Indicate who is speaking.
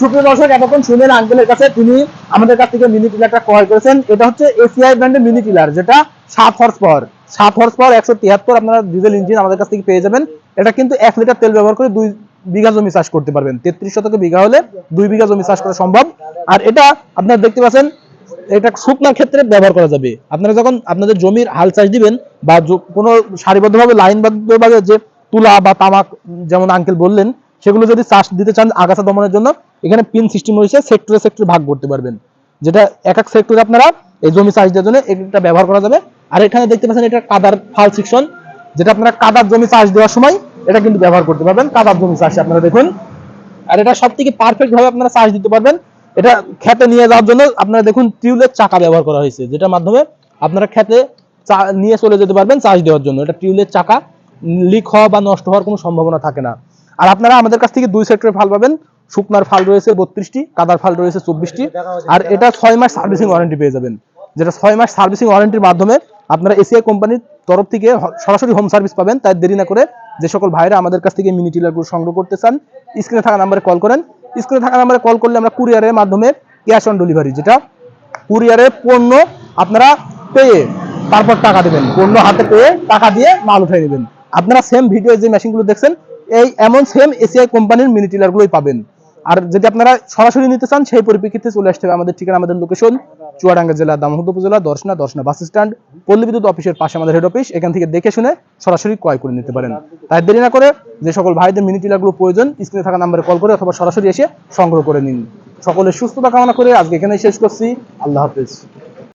Speaker 1: সুপ্রিয় দর্শক, এতক্ষণ শুনলেন আঙ্কেলের কাছে তিনি আমাদের কাছ থেকে মিনি টিলারটা ক্রয় করেছেন। এটা হচ্ছে এসিআই ব্র্যান্ডের মিনি টিলার যেটা সাত হর্স পাওয়ার সাত হর্স পাওয়ার একশো তিয়াত্তর, আপনারা ডিজেল ইঞ্জিন আমাদের কাছ থেকে পেয়ে যাবেন। এটা কিন্তু এক লিটার তেল ব্যবহার করে দুই বিঘা জমি চাষ করতে পারবেন। তেত্রিশ শতকে বিঘা হলে দুই বিঘা জমি চাষ করা সম্ভব। আর এটা আপনারা দেখতে পাচ্ছেন, এটা শুকনার ক্ষেত্রে ব্যবহার করা যাবে। আপনারা যখন আপনাদের জমির হাল চাষ দিবেন বা কোনো সারিবদ্ধভাবে, লাইনবদ্ধভাবে যে তুলা বা তামাক, যেমন আঙ্কেল বললেন সেগুলো যদি চাষ দিতে চান আগাছা দমনের জন্য, এখানে পিন সিস্টেম রয়েছে সেক্টরে সেক্টরে ভাগ করতে পারবেন। যেটা এক এক সেক্টরে আপনারা এই জমি চাষ দেওয়ার জন্য এটা ব্যবহার করা যাবে। আর এখানে দেখতে পাচ্ছেন এটা কাদার ফাল সেকশন যেটা আপনারা কাদার জমি চাষ দেওয়ার সময় এটা কিন্তু ব্যবহার করতে পারবেন, কাদার জমি চাষে আপনারা দেখুন। আর এটা সব থেকে পারফেক্ট ভাবে আপনারা চার্জ দিতে পারবেন। এটা খেতে নিয়ে যাওয়ার জন্য আপনারা দেখুন টিউলের চাকা ব্যবহার করা হয়েছে, যেটার মাধ্যমে আপনারা খেতে নিয়ে চলে যেতে পারবেন চাষ দেওয়ার জন্য। এটা টিউলের চাকা, লিক হওয়া বা নষ্ট হওয়ার কোনো সম্ভাবনা থাকে না। আর আপনারা আমাদের কাছ থেকে দুই সেক্টরের ফাল পাবেন। শুকনার ফাল রয়েছে বত্রিশটি, কাদার ফাল রয়েছে চব্বিশটি। আর এটা ছয় মাস সার্ভিসিং ওয়ারেন্টি পেয়ে যাবেন। যেটা ছয় মাস সার্ভিসিং ওয়ারেন্টির মাধ্যমে আপনারা এসিআই কোম্পানির তরফ থেকে সরাসরি হোম সার্ভিস পাবেন। তাই দেরি না করে যে সকল ভাইরা আমাদের কাছ থেকে মিনি টিলারগুলো সংগ্রহ করতে চান, স্ক্রিনে থাকা নাম্বারে কল করেন। স্ক্রিনে থাকা নাম্বারে কল করলে আমরা কুরিয়ারের মাধ্যমে ক্যাশ অন ডেলিভারি, যেটা কুরিয়ারে পণ্য আপনারা পেয়ে তারপর টাকা দেবেন। পণ্য হাতে পেয়ে টাকা দিয়ে মাল উঠাই নেবেন। আপনারা সেম ভিডিও যে মেশিনগুলো দেখছেন এই এমন সেম এসিআই কোম্পানির মিনি টিলারগুলোই পাবেন। আর যদি আপনারা সরাসরি নিতে চান, সেই পরিপ্রেক্ষিতে চলে আসতে হবে আমাদের ঠিকানা, আমাদের লোকেশন চুয়াডাঙ্গা জেলা দামোহদ উপজেলা, দর্শনা দর্শনা বাস স্ট্যান্ড পল্লী বিদ্যুৎ অফিসের পাশে আমাদের হেড অফিস এখান থেকে দেখে শুনে সরাসরি ক্রয় করে নিতে পারেন। তাই দেরি না করে যে সকল ভাইদের মিনি টিলারগুলো প্রয়োজন স্ক্রিনে থাকা নাম্বারে কল করে অথবা সরাসরি এসে সংগ্রহ করে নিন। সকলের সুস্থতা কামনা করে আজকে এখানেই শেষ করছি। আল্লাহ হাফিজ।